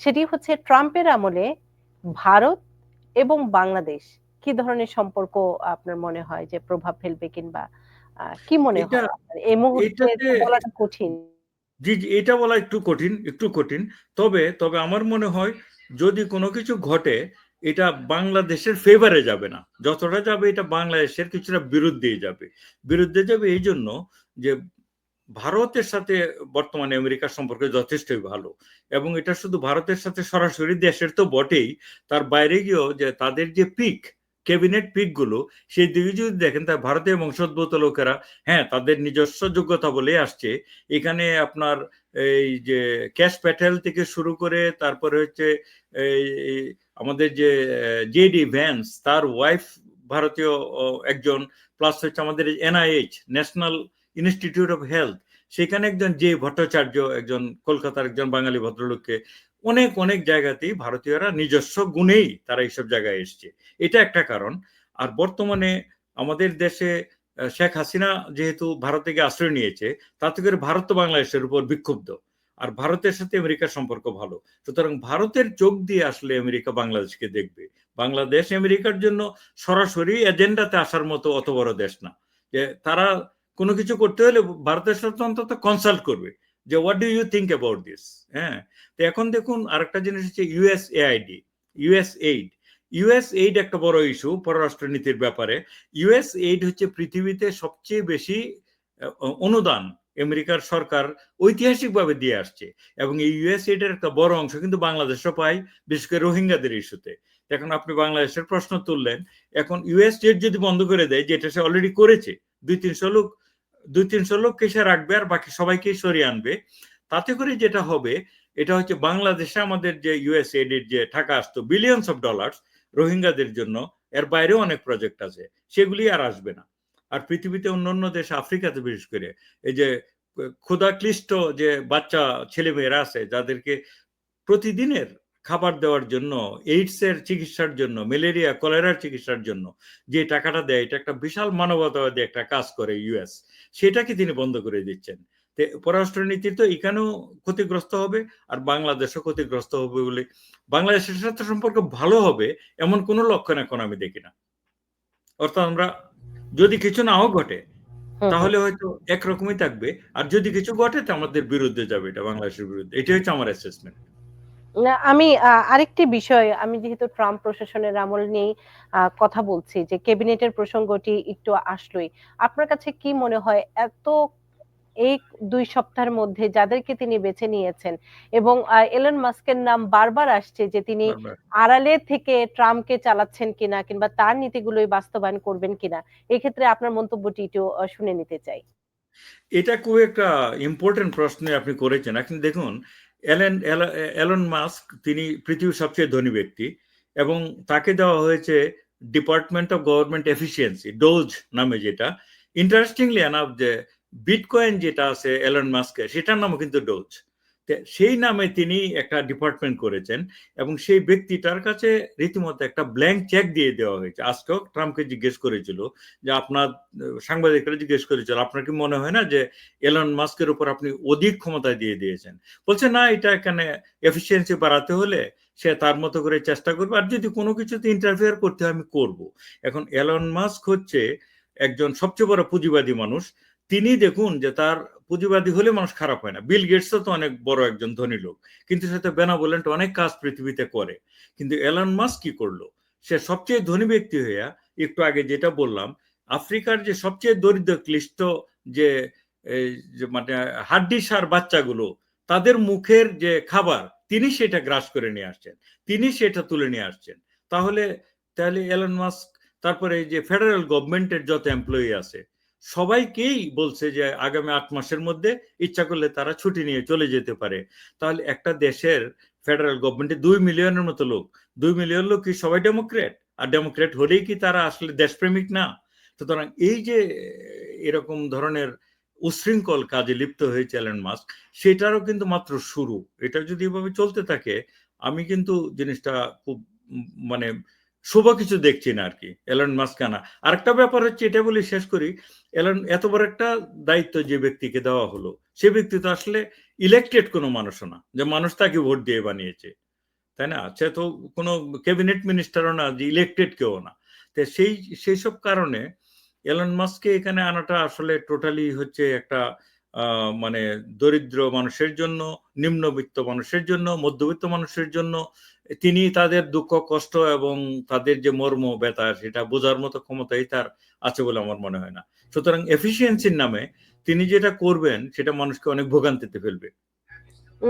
সেটি হচ্ছে ট্রাম্পের আমলে ভারত এবং বাংলাদেশ কি ধরনের সম্পর্ক আপনার মনে হয় যে প্রভাব ফেলবে কিংবা কি মনে এটা হয় এই মুহূর্তে বলাটা কঠিন জি, জি, এটা বলা একটু কঠিন, একটু কঠিন। তবে, তবে আমার মনে হয় যদি কোনো কিছু ঘটে এটা বাংলাদেশের ফেভারে যাবে না। যতটা যাবে এটা বাংলাদেশের কিছুটা বিরুদ্ধেই যাবে। বিরুদ্ধে যাবে এই জন্য যে ভারতের সাথে বর্তমানে আমেরিকার সম্পর্ক যথেষ্টই ভালো এবং এটা শুধু ভারতের সাথে সরাসরি দেশের তো বটেই, তার বাইরে গিয়েও যে তাদের যে পিক, ক্যাবিনেট পিকগুলো সেই দিকে যদি দেখেন তা ভারতীয় বংশোদ্ভূত লোকেরা হ্যাঁ তাদের নিজস্ব যোগ্যতা বলে আসছে। এখানে আপনার এই যে ক্যাশ প্যাটেল থেকে শুরু করে তারপরে হচ্ছে এই আমাদের যে জেডি ভ্যান্স, তার ওয়াইফ ভারতীয় একজন, প্লাস হচ্ছে আমাদের NIH, national institute of health সেখানে একজন যে ভট্টাচার্য, একজন কলকাতার একজন বাঙালি ভদ্রলোককে অনেক অনেক জায়গাতেই ভারতীয়রা নিজস্ব গুণেই তারা এইসব জায়গায় এসছে। এটা একটা কারণ। আর বর্তমানে আমাদের দেশে শেখ হাসিনা যেহেতু ভারত থেকে আশ্রয় নিয়েছে তাতে করে ভারত তো বাংলাদেশের উপর বিক্ষুব্ধ। আর ভারতের সাথে আমেরিকার সম্পর্ক ভালো। সুতরাং ভারতের চোখ দিয়ে আসলে আমেরিকা বাংলাদেশকে দেখবে। বাংলাদেশ আমেরিকার জন্য সরাসরি এজেন্ডাতে আসার মতো অত বড় দেশ না। যে তারা কোনো কিছু করতে হলে ভারতের সাথে অন্তত কনসাল্ট করবে যে what do you think about this হ্যাঁ? তো এখন দেখুন আরেকটা জিনিস হচ্ছে US AID US aid US aid একটা বড় ইস্যু পররাষ্ট্রনীতির ব্যাপারে। ইউএস এইড হচ্ছে পৃথিবীতে সবচেয়ে বেশি অনুদান আমেরিকার সরকার ঐতিহাসিকভাবে দিয়ে আসছে। এবং এই ইউএস এইডের একটা বড় অংশ কিন্তু বাংলাদেশও পায়, বিশেষ করে রোহিঙ্গাদের ইস্যুতে। এখন আপনি বাংলাদেশের প্রশ্ন তুললেন, এখন ইউএস জেট যদি বন্ধ করে দেয়, যেটা সে অলরেডি করেছে দুই তিনশো লোক দুই তিনশো লোককে সে রাখবে আর বাকি সবাইকে সরিয়ে আনবে। তাতে করে যেটা হবে, এটা হচ্ছে বাংলাদেশে আমাদের যে ইউএস এডির যে টাকা আসতো বিলিয়নস অফ ডলার্স রোহিঙ্গাদের জন্য, এর বাইরেও অনেক প্রজেক্ট আছে, সেগুলি আর আসবে না। আর পৃথিবীতে অন্য অন্য দেশ, আফ্রিকাতে বিশেষ করে, এই যে ক্ষুধাক্লিষ্ট যে বাচ্চা ছেলে মেয়েরা আছে, যাদেরকে প্রতিদিনের খাবার দেওয়ার জন্য এইডস এর চিকিৎসার জন্য ম্যালেরিয়া কলেরার চিকিৎসার জন্য যে টাকাটা দেয় এটা একটা বিশাল মানবতাবাদী একটা কাজ করে ইউএস। সেটাকে তিনি বন্ধ করে দিচ্ছেন। পররাষ্ট্র নীতি তো এখানেও ক্ষতিগ্রস্ত হবে আর বাংলাদেশও ক্ষতিগ্রস্ত হবে বলে। বাংলাদেশের সাথে সম্পর্ক ভালো হবে এমন কোনো লক্ষণ এখন আমি দেখি না। অর্থাৎ আমরা যদি কিছু নাও ঘটে তাহলে হয়তো একরকমই থাকবে। আর যদি কিছু ঘটে তো আমাদের বিরুদ্ধে যাবে এটা বাংলাদেশের বিরুদ্ধে। এটা হচ্ছে আমার অ্যাসেসমেন্ট আমি আরেকটি বিষয় আমি যেহেতু ট্রাম্প প্রশাসনের আমল নিয়ে কথা বলছি যে ক্যাবিনেটের প্রসঙ্গটি একটু আসলোই। আপনার কাছে কি মনে হয় এত এই দুই সপ্তাহের মধ্যে যাদেরকে তিনি বেছে নিয়েছেন এবং এলন মাস্কের নাম বারবার আসছে যে তিনি আড়ালে থেকে ট্রাম্পকে চালাচ্ছেন কিনা কিংবা তার নীতিগুলোই বাস্তবায়ন করবেন কিনা এক্ষেত্রে আপনার মন্তব্যটি একটু শুনে নিতে চাই। এটা খুব একটা ইম্পর্টেন্ট প্রশ্ন আপনি করেছেন। এখন দেখুন এলেন এলন মাস্ক তিনি পৃথিবীর সবচেয়ে ধনী ব্যক্তি এবং তাকে দেওয়া হয়েছে department of government efficiency doge নামে যেটা। ইন্টারেস্টিংলি অ্যান অফ যে বিটকয়েন যেটা আছে এলন মাস্কের, সেটার নামও কিন্তু ডোজ সেই নামে তিনি একটা ডিপার্টমেন্ট করেছেন এবং সেই ব্যক্তিটার কাছে রীতিমতো একটা ব্ল্যাঙ্ক চেক দিয়ে দেওয়া হয়েছে। আজকেও ট্রাম্পকে জিজ্ঞেস করেছিল যে আপনার, সাংবাদিকরা জিজ্ঞেস করেছিল, আপনার কি মনে হয় না যে এলন মাস্কের উপর আপনি অধিক ক্ষমতা দিয়ে দিয়েছেন? বলছে, না, এটা এখানে এফিসিয়েন্সি বাড়াতে হলে সে তার মতো করে চেষ্টা করবে। আর যদি কোনো কিছুতে ইন্টারফেয়ার করতে আমি করব। এখন এলন মাস্ক হচ্ছে একজন সবচেয়ে বড় পুঁজিবাদী মানুষ। তিনি দেখুন যে তার পুঁজিবাদী হলে মানুষ খারাপ হয় না। বিল গেটস তো অনেক বড় একজন ধনী লোক, কিন্তু সে তো অনেক কাজ পৃথিবীতে করে। কিন্তু এলন মাস কি করল? সে সবচেয়ে ধনী ব্যক্তি হইয়া, একটু আগে যেটা বললাম, আফ্রিকার যে সবচেয়ে দরিদ্র ক্লিষ্ট যে মানে হাড্ডি সার বাচ্চাগুলো, তাদের মুখের যে খাবার, তিনি সেটা গ্রাস করে নিয়ে আসছেন। তিনি সেটা তুলে নিয়ে আসছেন। তাহলে তাহলে এলন মাস্ক তারপরে যে ফেডারেল গভর্নমেন্টের যত এমপ্লয়ি আছে সবাইকেই বলছে যে আগামী আট মাসের মধ্যে ইচ্ছা করলে তারা ছুটি নিয়ে চলে যেতে পারে। তাহলে একটা দেশের ফেডারেল গভর্নমেন্টে দুই মিলিয়নের মতো লোক, দুই মিলিয়ন লোক কি সবাই ডেমোক্রেট আর ডেমোক্রেট হলেই কি তারা আসলে দেশপ্রেমিক না? সুতরাং এই যে, এরকম ধরনের উশৃঙ্খল কাজে লিপ্ত হয়েছে এলেন মাস্ক সেটারও কিন্তু মাত্র শুরু। এটা যদি এভাবে চলতে থাকে, আমি কিন্তু জিনিসটা খুব মানে শুভ কিছু দেখছি না আর কি এলন মাস্কানা আরেকটা ব্যাপার হচ্ছে, এটা বলি শেষ করি এলন এত বড় একটা দায়িত্ব যে ব্যক্তিকে দেওয়া হলো, সে ব্যক্তি তো আসলে ইলেকটেড কোনো মানুষও না, যে মানুষ তাকে ভোট দিয়ে বানিয়েছে, তাই না? সে তো কোনো ক্যাবিনেট মিনিস্টারও না, যে ইলেক্টেড কেউ না। তো সেই সেই সব কারণে এলন মাস্ককে এখানে আনাটা আসলে টোটালি হচ্ছে একটা মানে দরিদ্র মানুষের জন্য, নিম্নবিত্ত মানুষের জন্য, মধ্যবিত্ত মানুষের জন্য, তিনি তাদের দুঃখ, কষ্ট এবং তাদের যে মর্ম ব্যথা, সেটা বোঝার মতো ক্ষমতাই তার আছে বলে আমার মনে হয় না। সুতরাং এফিসিয়েন্সির নামে তিনি যেটা করবেন, সেটা মানুষকে অনেক ভোগান্তিতে ফেলবে।